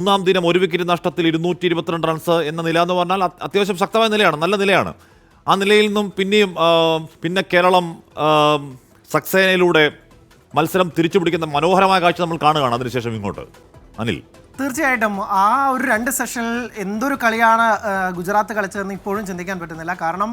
മൂന്നാം ദിനം ഒരു വിക്കറ്റ് നഷ്ടത്തിൽ ഇരുന്നൂറ്റി ഇരുപത്തിരണ്ട് റൺസ് എന്ന നില എന്ന് പറഞ്ഞാൽ അത് അത്യാവശ്യം ശക്തമായ നിലയാണ് നല്ല നിലയാണ്. ആ നിലയിൽ നിന്നും പിന്നെയും പിന്നെ കേരളം സക്സേനയിലൂടെ മത്സരം തിരിച്ചുപിടിക്കുന്ന മനോഹരമായ കാഴ്ച നമ്മൾ കാണുകയാണ് അതിനുശേഷം ഇങ്ങോട്ട്. അനിൽ. തീർച്ചയായിട്ടും. ആ ഒരു രണ്ട് സെഷനിൽ എന്തൊരു കളിയാണ് ഗുജറാത്ത് കളിച്ചതെന്ന് ഇപ്പോഴും ചിന്തിക്കാൻ പറ്റുന്നില്ല. കാരണം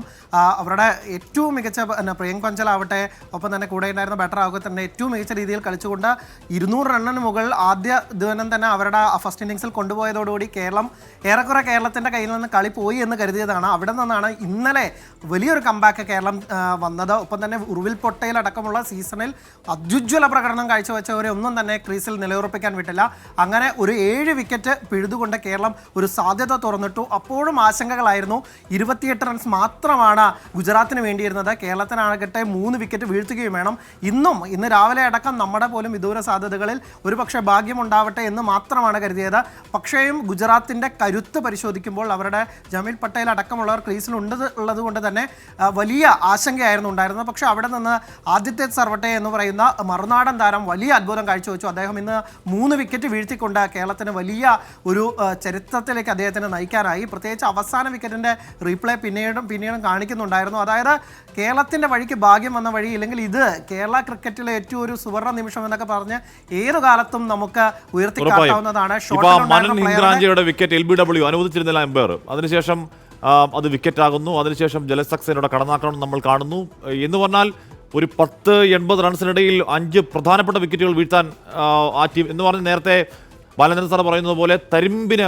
അവരുടെ ഏറ്റവും മികച്ച പ്രിയങ്ക് പഞ്ചലാവട്ടെ ഒപ്പം തന്നെ കൂടെ ഉണ്ടായിരുന്ന ബാറ്റർ ആവുക തന്നെ ഏറ്റവും മികച്ച രീതിയിൽ കളിച്ചുകൊണ്ട് ഇരുന്നൂറ് റണ്ണിന് മുകളിൽ ആദ്യ ദിവനം തന്നെ അവരുടെ ഫസ്റ്റ് ഇന്നിങ്സിൽ കൊണ്ടുപോയതോടുകൂടി കേരളം ഏറെക്കുറെ കേരളത്തിന്റെ കയ്യിൽ നിന്ന് കളി പോയി എന്ന് കരുതിയതാണ്. അവിടെ നിന്നാണ് ഇന്നലെ വലിയൊരു കമ്പാക്ക് കേരളം വന്നത്. ഒപ്പം തന്നെ ഉറുവിൽ പൊട്ടയിലടക്കമുള്ള സീസണിൽ അത്യുജ്വല പ്രകടനം കാഴ്ചവെച്ചവരെ ഒന്നും തന്നെ ക്രീസിൽ നിലയുറപ്പിക്കാൻ വിട്ടില്ല. അങ്ങനെ ഒരു ഏഴ് വിക്കറ്റ് പിഴുതുകൊണ്ട് കേരളം ഒരു സാധ്യത തുറന്നിട്ടു. അപ്പോഴും ആശങ്കകളായിരുന്നു. ഇരുപത്തിയെട്ട് റൺസ് മാത്രമാണ് ഗുജറാത്തിന് വേണ്ടിയിരുന്നത്. കേരളത്തിനാകട്ടെ മൂന്ന് വിക്കറ്റ് വീഴ്ത്തുകയും വേണം. ഇന്നും ഇന്ന് രാവിലെ അടക്കം നമ്മുടെ പോലും വിദൂര സാധ്യതകളിൽ ഒരുപക്ഷെ ഭാഗ്യമുണ്ടാവട്ടെ എന്ന് മാത്രമാണ് കരുതിയത്. പക്ഷേയും ഗുജറാത്തിന്റെ കരുത്ത് പരിശോധിക്കുമ്പോൾ അവരുടെ ജമീൽ പട്ടേൽ അടക്കമുള്ളവർ ക്രീസിൽ ഉണ്ട് ഉള്ളത് കൊണ്ട് തന്നെ വലിയ ആശങ്കയായിരുന്നു ഉണ്ടായിരുന്നത്. പക്ഷേ അവിടെ നിന്ന് ആദ്യത്തെ സർവട്ടെ എന്ന് പറയുന്ന മറുനാടൻ താരം വലിയ അത്ഭുതം കാഴ്ചവെച്ചു. അദ്ദേഹം ഇന്ന് മൂന്ന് വിക്കറ്റ് വീഴ്ത്തിക്കൊണ്ട് കേരളത്തിന് വലിയ ഒരു ചരിത്രത്തിലേക്ക് അദ്ദേഹത്തിന് നയിക്കാനായി. പ്രത്യേകിച്ച് അവസാന വിക്കറ്റിന്റെ റീപ്ലേ പിന്നീടും പിന്നീടും കാണിക്കുന്നുണ്ടായിരുന്നു. അതായത് കേരളത്തിന്റെ വഴിക്ക് ഭാഗ്യം വന്ന വഴി ഇല്ലെങ്കിൽ ഇത് കേരള ക്രിക്കറ്റിലെ ഏറ്റവും ഒരു സുവർണ നിമിഷം എന്നൊക്കെ പറഞ്ഞ് ഏതു കാലത്തും നമുക്ക് ഉയർത്തിക്കാട്ടാവുന്നതാണ്. ഷോട്ടിലുണ്ടായിരുന്ന വിക്കറ്റ് എൽ ബി ഡബ്ല്യു അനുവദിച്ചിരുന്നില്ല അതിനുശേഷം അത് വിക്കറ്റ് ആകുന്നു. അതിനുശേഷം ജലസക്സേനയുടെ കടന്നാക്രമണം നമ്മൾ കാണുന്നു. എന്ന് പറഞ്ഞാൽ ഒരു പത്ത് എൺപത് റൺസിനിടയിൽ അഞ്ച് പ്രധാനപ്പെട്ട വിക്കറ്റുകൾ വീഴ്ത്താൻ ആ ടീം എന്ന് പറഞ്ഞ് നേരത്തെ ബാലേന്ദ്രൻ സാർ പറയുന്നത് പോലെ തരിമ്പിന്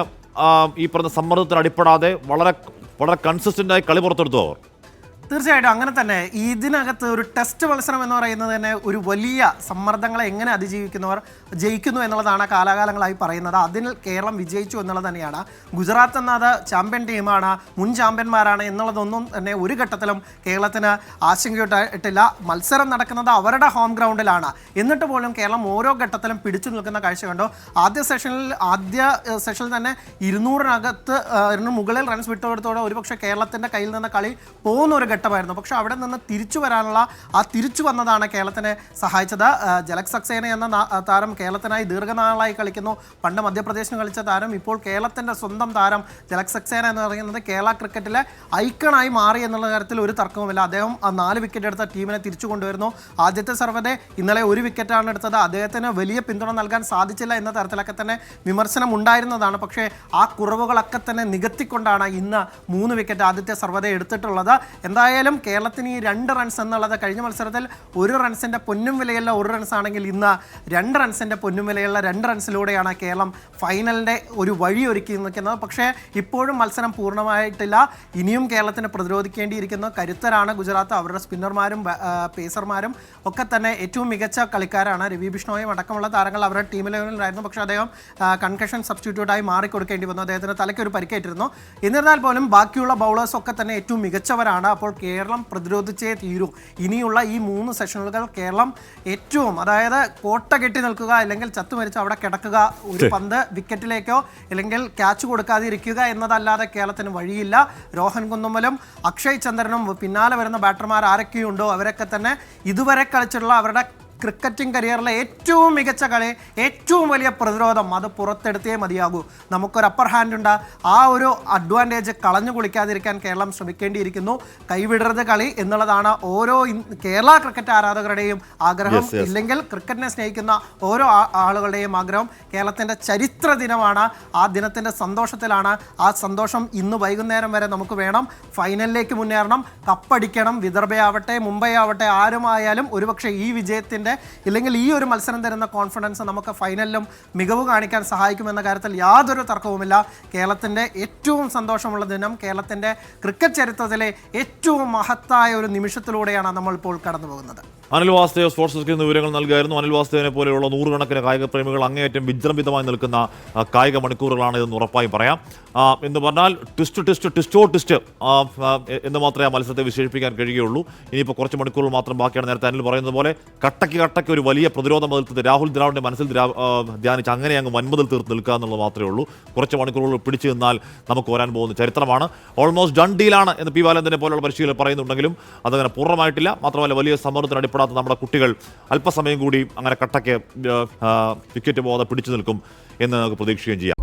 ഈ പറഞ്ഞ സമ്മർദ്ദത്തിന് അടിപ്പെടാതെ വളരെ വളരെ കൺസിസ്റ്റന്റായി കളി പുറത്തെടുത്തു അവർ. തീർച്ചയായിട്ടും അങ്ങനെ തന്നെ. ഇതിനകത്ത് ഒരു ടെസ്റ്റ് മത്സരം എന്ന് പറയുന്നത് തന്നെ ഒരു വലിയ സമ്മർദ്ദങ്ങളെ എങ്ങനെ അതിജീവിക്കുന്നവർ ജയിക്കുന്നു എന്നുള്ളതാണ് കാലാകാലങ്ങളായി പറയുന്നത്. അതിൽ കേരളം വിജയിച്ചു എന്നുള്ളത് തന്നെയാണ്. ഗുജറാത്ത് എന്നത് ചാമ്പ്യൻ ടീമാണ് മുൻ ചാമ്പ്യന്മാരാണ് എന്നുള്ളതൊന്നും തന്നെ ഒരു ഘട്ടത്തിലും കേരളത്തിന് ആശങ്കയിട്ടില്ല മത്സരം നടക്കുന്നത് അവരുടെ ഹോം ഗ്രൗണ്ടിലാണ് എന്നിട്ട് പോലും കേരളം ഓരോ ഘട്ടത്തിലും പിടിച്ചു നിൽക്കുന്ന കാഴ്ച കണ്ടോ. ആദ്യ സെഷനിൽ ആദ്യ സെഷനിൽ തന്നെ ഇരുന്നൂറിനകത്ത് ഇരുന്നൂറ് മുകളിൽ റൺസ് വിട്ടുകൊടുത്തോടെ ഒരുപക്ഷെ കേരളത്തിന്റെ കയ്യിൽ നിന്ന് കളി പോകുന്ന ഒരു ഘട്ടമായിരുന്നു. പക്ഷെ അവിടെ നിന്ന് തിരിച്ചു വരാനുള്ള ആ തിരിച്ചു വന്നതാണ് കേരളത്തിനെ സഹായിച്ചത്. ജലക് സക്സേന എന്ന താരം കേരളത്തിനായി ദീർഘനാളായി കളിക്കുന്നു. പണ്ട് മധ്യപ്രദേശിന് കളിച്ച താരം ഇപ്പോൾ കേരളത്തിന്റെ സ്വന്തം താരം ജലക് സക്സേന എന്ന് പറയുന്നത് കേരള ക്രിക്കറ്റിലെ ഐക്കണായി മാറി എന്നുള്ള കാര്യത്തിൽ ഒരു തർക്കവുമില്ല. അദ്ദേഹം ആ നാല് വിക്കറ്റ് എടുത്ത ടീമിനെ തിരിച്ചു കൊണ്ടുവരുന്നു. ആദ്യത്തെ സർവതെ ഇന്നലെ ഒരു വിക്കറ്റാണ് എടുത്തത്. അദ്ദേഹത്തിന് വലിയ പിന്തുണ നൽകാൻ സാധിച്ചില്ല എന്ന തരത്തിലൊക്കെ തന്നെ വിമർശനം ഉണ്ടായിരുന്നതാണ്. പക്ഷേ ആ കുറവുകളൊക്കെ തന്നെ നികത്തിക്കൊണ്ടാണ് ഇന്ന് മൂന്ന് വിക്കറ്റ് ആദ്യത്തെ സർവതെ എടുത്തിട്ടുള്ളത്. എന്തായാലും കേരളത്തിന് ഈ രണ്ട് റൺസ് എന്നുള്ളത് കഴിഞ്ഞ മത്സരത്തിൽ ഒരു റൺസിന്റെ പൊന്നും വിലയുള്ള ഒരു റൺസ് ആണെങ്കിൽ ഇന്ന് രണ്ട് റൺസിന്റെ പൊന്നും വിലയുള്ള രണ്ട് റൺസിലൂടെയാണ് കേരളം ഫൈനലിന്റെ ഒരു വഴി ഒരുക്കി നിൽക്കുന്നത്. പക്ഷേ ഇപ്പോഴും മത്സരം പൂർണമായിട്ടില്ല. ഇനിയും കേരളത്തിന് പ്രതിരോധിക്കേണ്ടിയിരിക്കുന്നു. കരുത്തരാണ് ഗുജറാത്ത്. അവരുടെ സ്പിന്നർമാരും പേസർമാരും ഒക്കെ തന്നെ ഏറ്റവും മികച്ച കളിക്കാരാണ്. രവി ബിഷ്ണോയും അടക്കമുള്ള താരങ്ങൾ അവരുടെ ടീം ലെവലിലായിരുന്നു പക്ഷേ അദ്ദേഹം കൺകഷൻ സബ്സ്റ്റിറ്റ്യൂട്ടായി മാറിക്കൊടുക്കേണ്ടി വന്നു. അദ്ദേഹത്തിന് തലയ്ക്ക് ഒരു പരിക്കേറ്റിരുന്നു. എന്നിരുന്നാൽ പോലും ബാക്കിയുള്ള ബൗളേഴ്സ് ഒക്കെ തന്നെ ഏറ്റവും മികച്ചവരാണ്. അപ്പോൾ കേരളം പ്രതിരോധിച്ചേ തീരൂ. ഇനിയുള്ള ഈ മൂന്ന് സെഷനുകൾ കേരളം ഏറ്റവും അതായത് കോട്ട കെട്ടി നിൽക്കുക അല്ലെങ്കിൽ ചത്തു മരിച്ച് അവിടെ കിടക്കുക ഒരു പന്ത് വിക്കറ്റിലേക്കോ അല്ലെങ്കിൽ ക്യാച്ച് കൊടുക്കാതെ ഇരിക്കുക എന്നതല്ലാതെ കേരളത്തിന് വഴിയില്ല. രോഹൻ കുന്നുമ്മലും അക്ഷയ് ചന്ദ്രനും പിന്നാലെ വരുന്ന ബാറ്റർമാർ ആരൊക്കെയുണ്ടോ? അവരൊക്കെ തന്നെ ഇതുവരെ കളിച്ചിട്ടുള്ള അവരുടെ ക്രിക്കറ്റിംഗ് കരിയറിലെ ഏറ്റവും മികച്ച കളി ഏറ്റവും വലിയ പ്രതിരോധം അത് പുറത്തെടുത്തേ മതിയാകൂ. നമുക്കൊരു അപ്പർ ഹാൻഡ് ഉണ്ട്. ആ ഒരു അഡ്വാന്റേജ് കളഞ്ഞു കുളിക്കാതിരിക്കാൻ കേരളം ശ്രമിക്കേണ്ടിയിരിക്കുന്നു. കൈവിടരുത് കളി എന്നുള്ളതാണ് ഓരോ കേരള ക്രിക്കറ്റ് ആരാധകരുടെയും ആഗ്രഹം. ഇല്ലെങ്കിൽ ക്രിക്കറ്റിനെ സ്നേഹിക്കുന്ന ഓരോ ആളുകളുടെയും ആഗ്രഹം കേരളത്തിന്റെ ചരിത്ര ദിനമാണ്. ആ ദിനത്തിന്റെ സന്തോഷത്തിലാണ്. ആ സന്തോഷം ഇന്ന് വൈകുന്നേരം വരെ നമുക്ക് വേണം. ഫൈനലിലേക്ക് മുന്നേറണം. കപ്പടിക്കണം. വിദർഭയാവട്ടെ മുംബൈ ആവട്ടെ ആരുമായാലും ഒരുപക്ഷെ ഈ വിജയത്തിന്റെ ഇല്ലെങ്കിൽ ഈ ഒരു മത്സരം തരുന്ന കോൺഫിഡൻസ് നമുക്ക് ഫൈനലിലും മികവ് കാണിക്കാൻ സഹായിക്കുമെന്ന കാര്യത്തിൽ യാതൊരു തർക്കവുമില്ല. കേരളത്തിന്റെ ഏറ്റവും സന്തോഷമുള്ള ദിനം കേരളത്തിന്റെ ക്രിക്കറ്റ് ചരിത്രത്തിലെ ഏറ്റവും മഹത്തായ ഒരു നിമിഷത്തിലൂടെയാണ് നമ്മളിപ്പോൾ കടന്നു പോകുന്നത് അനിൽ വാസ്തേവ് സ്പോർട്സ് ഡെസ്കിൽ നിന്ന് വിവരങ്ങൾ നൽകുമായിരുന്നു അനിൽ വാസ്തവിനെ പോലെയുള്ള നൂറുകണക്കിന് കായിക പ്രേമികൾ അങ്ങേയറ്റം വിജൃംഭിതമായി നിൽക്കുന്ന കായിക മണിക്കൂറുകളാണ് ഇതെന്ന് ഉറപ്പായും പറയാം. എന്ന് പറഞ്ഞാൽ ട്വിസ്റ്റ് ട്വിസ്റ്റ് ട്വിസ്റ്റോ ട്വിസ്റ്റ് എന്ന് മാത്രമേ ആ മത്സരത്തെ വിശേഷിപ്പിക്കാൻ കഴിയുകയുള്ളൂ. ഇനിയിപ്പോൾ കുറച്ച് മണിക്കൂറുകൾ മാത്രം ബാക്കിയാണ് നേരത്തെ അനിൽ പറയുന്നത് പോലെ. കട്ടയ്ക്ക് കട്ടയ്ക്ക് ഒരു വലിയ പ്രതിരോധം തീർത്തത് രാഹുൽ ദ്രാവിഡിന്റെ മനസ്സിൽ ധ്യാനിച്ച് അങ്ങനെ അങ്ങ് വൻപതിൽ തീർത്ത് നിൽക്കുക എന്നുള്ളത് മാത്രമേ ഉള്ളൂ. കുറച്ച് മണിക്കൂറുകൾ പിടിച്ചു നിന്നാൽ നമുക്ക് വരാൻ പോകുന്ന ചരിത്രമാണ്. ഓൾമോസ്റ്റ് ഡൺ ഡീലാണ് എന്ന് പി ബാലന്തിനെ പോലെയുള്ള പരിശീലകർ പറയുന്നുണ്ടെങ്കിലും അതങ്ങനെ പൂർണമായിട്ടില്ല. മാത്രമല്ല വലിയ സമ്മർദ്ദത്തിന് അടിപ്പെടാത്ത നമ്മുടെ കുട്ടികൾ അല്പസമയം കൂടി അങ്ങനെ കട്ടയ്ക്ക് വിക്കറ്റ് പോകാതെ പിടിച്ചു നിൽക്കും എന്ന് നമുക്ക് പ്രതീക്ഷിക്കുകയും ചെയ്യാം.